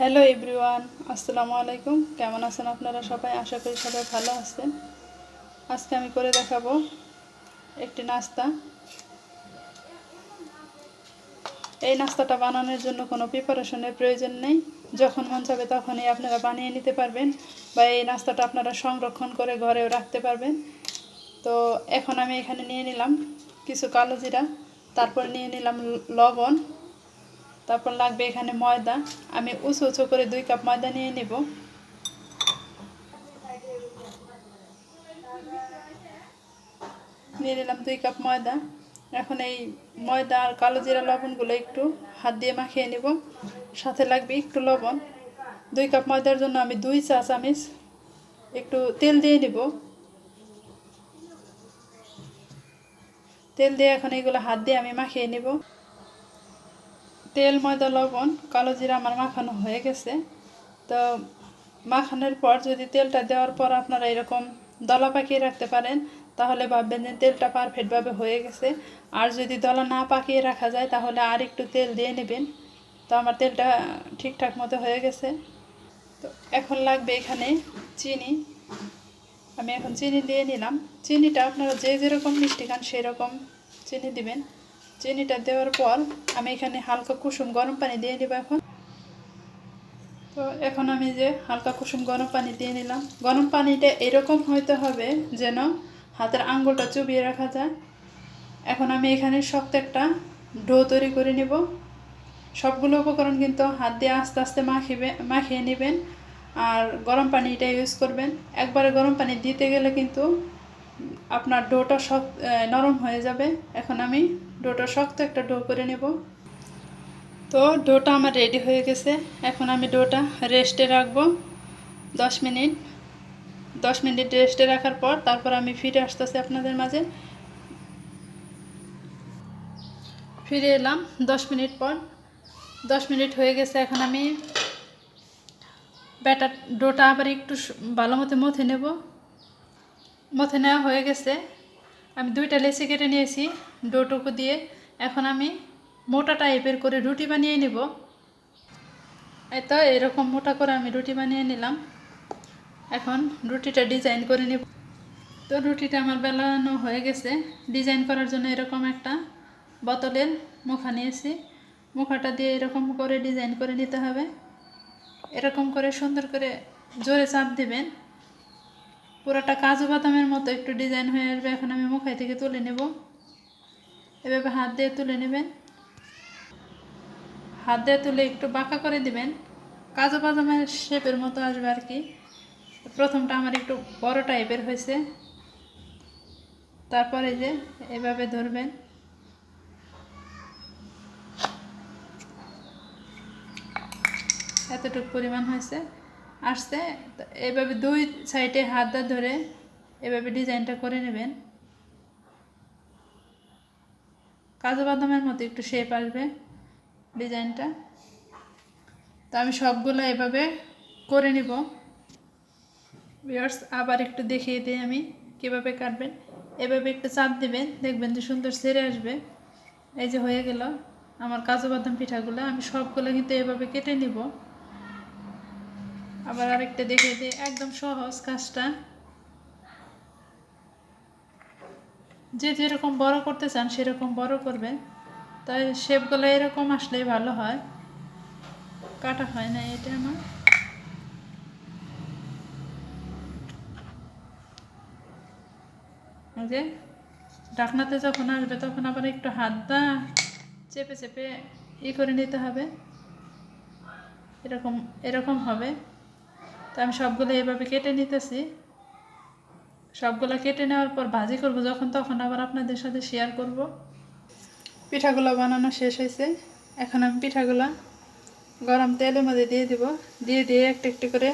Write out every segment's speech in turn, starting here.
Hello everyone আসসালামু আলাইকুম। কেমন আছেন আপনারা সবাই? আশা করি সবাই ভালো আছেন। আজকে আমি করে দেখাবো একটি নাস্তা। এই নাস্তাটা বানানোর জন্য কোনো প্রিপারেশনের প্রয়োজন নেই। যখন মন চাবে তখনই আপনারা বানিয়ে নিতে পারবেন বা এই নাস্তাটা আপনারা সংরক্ষণ করে ঘরেও রাখতে পারবেন। তো এখন আমি এখানে নিয়ে নিলাম কিছু কালো জিরা, তারপর নিয়ে নিলাম লবণ। তারপর লাগবে এখানে ময়দা। আমি উঁচু উঁচু করে দুই কাপ ময়দা নিয়ে নিব। নিয়ে নিলাম দুই কাপ ময়দা। এখন এই ময়দা আর কালো জিরা লবণগুলো একটু হাত দিয়ে মাখিয়ে নিব। সাথে লাগবে একটু লবণ। দুই কাপ ময়দার জন্য আমি দুই চা চামিচ একটু তেল দিয়ে নিব। তেল দিয়ে এখন এইগুলো হাত দিয়ে আমি মাখিয়ে নিব। তেল, ময়দা, লবণ, কালো জিরা আমার মাখানো হয়ে গেছে। তো মাখানোর পর যদি তেলটা দেওয়ার পর আপনারা এরকম দলা পাকিয়ে রাখতে পারেন, তাহলে ভাববেন যে তেলটা পারফেক্টভাবে হয়ে গেছে। আর যদি দলা না পাকিয়ে রাখা যায়, তাহলে আর একটু তেল দিয়ে নেবেন। তো আমার তেলটা ঠিকঠাক মতো হয়ে গেছে। তো এখন লাগবে এখানে চিনি। আমি এখন চিনি দিয়ে নিলাম। চিনিটা আপনারা যে যেরকম মিষ্টি খান, সেরকম চিনি দিবেন। চিনিটা দেওয়ার পর আমি এখানে হালকা কুসুম গরম পানি দিয়ে দেবো এখন। তো এখন আমি যে হালকা কুসুম গরম পানি দিয়ে নিলাম। গরম পানিটা এরকম হইতে হবে যেন হাতের আঙ্গুলটা চুবিয়ে রাখা যায়। এখন আমি এখানে শক্ত একটা ডো তৈরি করে নিব। সবগুলো উপকরণ কিন্তু হাত দিয়ে আস্তে আস্তে মাখিবে, মাখিয়ে নেবেন। আর গরম পানিটা ইউজ করবেন। একবারে গরম পানি দিতে গেলে কিন্তু আপনার ডোটা শক্ত নরম হয়ে যাবে। এখন আমি ডোটা শক্ত একটা ডো করে নেব। তো ডোটা আমার রেডি হয়ে গেছে। এখন আমি ডোটা রেস্টে রাখব। দশ মিনিট। দশ মিনিট রেস্টে রাখার পর তারপর আমি ফিরে আসতেছি আপনাদের মাঝে। ফিরে এলাম দশ মিনিট পর। দশ মিনিট হয়ে গেছে। এখন আমি ব্যাটার, ডোটা আবার একটু ভালো মতো মথে নেব। মথে নেওয়া হয়ে গেছে। আমি দুইটা লেচি কেটে নিয়েছি, ডোটুকু দিয়ে। এখন আমি মোটা টাইপের করে রুটি বানিয়ে নেব। তো, এরকম মোটা করে আমি রুটি বানিয়ে নিলাম। এখন রুটিটা ডিজাইন করে নেব। তো রুটিটা আমার বেলানো হয়ে গেছে। ডিজাইন করার জন্য এরকম একটা বোতলের মুখা নিয়েছি। মুখাটা দিয়ে এরকম করে ডিজাইন করে নিতে হবে। এরকম করে সুন্দর করে জোরে চাপ দেবেন। পুরোটা কাজু বাদামের মতো একটু ডিজাইন হয়ে আসবে, এখন আমি মুখাই থেকে তুলে নেব। এভাবে হাত দিয়ে তুলে নেবেন। হাত দিয়ে তুলে একটু বাঁকা করে দিবেন। কাজু বাদামের শেপের মতো আসবে আর কি। প্রথমটা আমার একটু বড় টাইপের হয়েছে। তারপরে যে এভাবে ধরবেন। এতটুকু পরিমাণ হয়েছে। আসছে এভাবে দুই সাইডে হাত ধরে এভাবে ডিজাইনটা করে নেবেন। কাজু বাদামের মতো একটু শেপ আসবে ডিজাইনটা। তো আমি সবগুলো এভাবে করে নিব। ভিউয়ার্স আবার একটু দেখিয়ে দিই আমি কীভাবে কাটবেন। এভাবে একটু চাপ দেবেন, দেখবেন যে সুন্দর সেরে আসবে। এই যে হয়ে গেল আমার কাজু বাদাম পিঠাগুলো, আমি সবগুলো কিন্তু এভাবে কেটে নিব। আবার আরেকটা দেখে দিই একদম সহজ কাজটা। যে যেরকম বড় করতে চান, সেরকম বড় করবেন তাই শেপগুলো এরকম আসলেই ভালো হয়। কাটা হয় না এটা আমার। যে, ডাকনাতে যখন আসবে, তখন আবার একটু হাত দা চেপে চেপে ই করে নিতে হবে। এরকম এরকম হবে। তো আমি সবগুলো এভাবে কেটে নিতেছি। সবগুলো কেটে নেওয়ার পর ভাজি করব যখন, তখন আবার আপনাদের সাথে শেয়ার করব। পিঠাগুলো বানানো শেষ হয়েছে। এখন আমি পিঠাগুলো গরম তেলের মধ্যে দিয়ে দিব। দিয়ে দিয়ে একটা একটা করে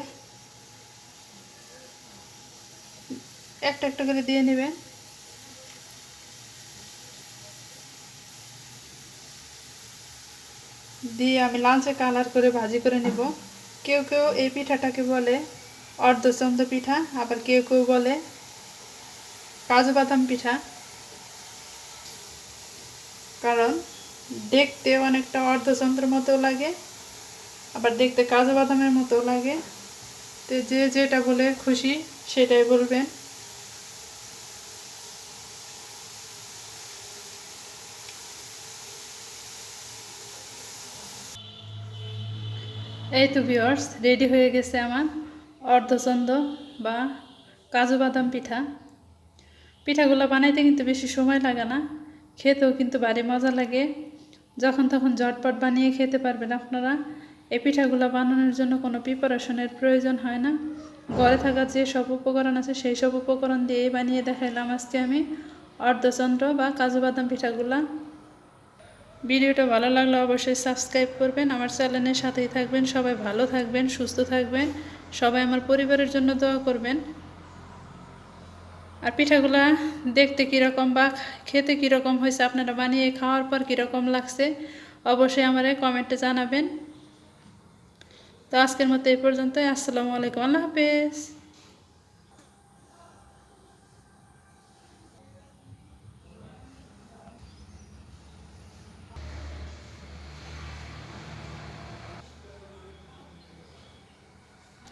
একটা একটা করে দিয়ে নেবেন। দিয়ে আমি লালচে কালার করে ভাজি করে নিব। কেউ কেউ এই পিঠাটাকে বলে অর্ধচন্দ্র পিঠা, আবার কেউ কেউ বলে কাজু বাদাম পিঠা। কারণ দেখতে অনেকটা অর্ধচন্দ্রের মতো লাগে, আবার দেখতে কাজু বাদামের মতো লাগে। তো যে যেটা বলে খুশি সেটাই বলবেন। এই তো ভিওর্স রেডি হয়ে গেছে আমার অর্ধচন্দ বা কাজু বাদাম পিঠা। পিঠাগুলো বানাইতে কিন্তু বেশি সময় লাগে না, খেতেও কিন্তু ভারী মজা লাগে। যখন তখন ঝটপট বানিয়ে খেতে পারবেন আপনারা। এই পিঠাগুলো বানানোর জন্য কোনো প্রিপারেশনের প্রয়োজন হয় না। ঘরে থাকা যে সব উপকরণ আছে, সেই সব উপকরণ দিয়েই বানিয়ে দেখাইলাম আজকে আমি অর্ধচন্দ্র বা কাজু বাদাম পিঠাগুলা। ভিডিওটা ভালো লাগলে অবশ্যই সাবস্ক্রাইব করবেন, আমার চ্যানেলের সাথেই থাকবেন, সবাই ভালো থাকবেন, সুস্থ থাকবেন, সবাই আমার পরিবারের জন্য দোয়া করবেন। আর পিঠাগুলা দেখতে কীরকম বা খেতে কীরকম হয়েছে, আপনারা বানিয়ে খাওয়ার পর কীরকম লাগছে, অবশ্যই আমার কমেন্টে জানাবেন। তো আজকের মতো এই পর্যন্তই, আসসালামু আলাইকুম, আল্লাহ হাফেজ।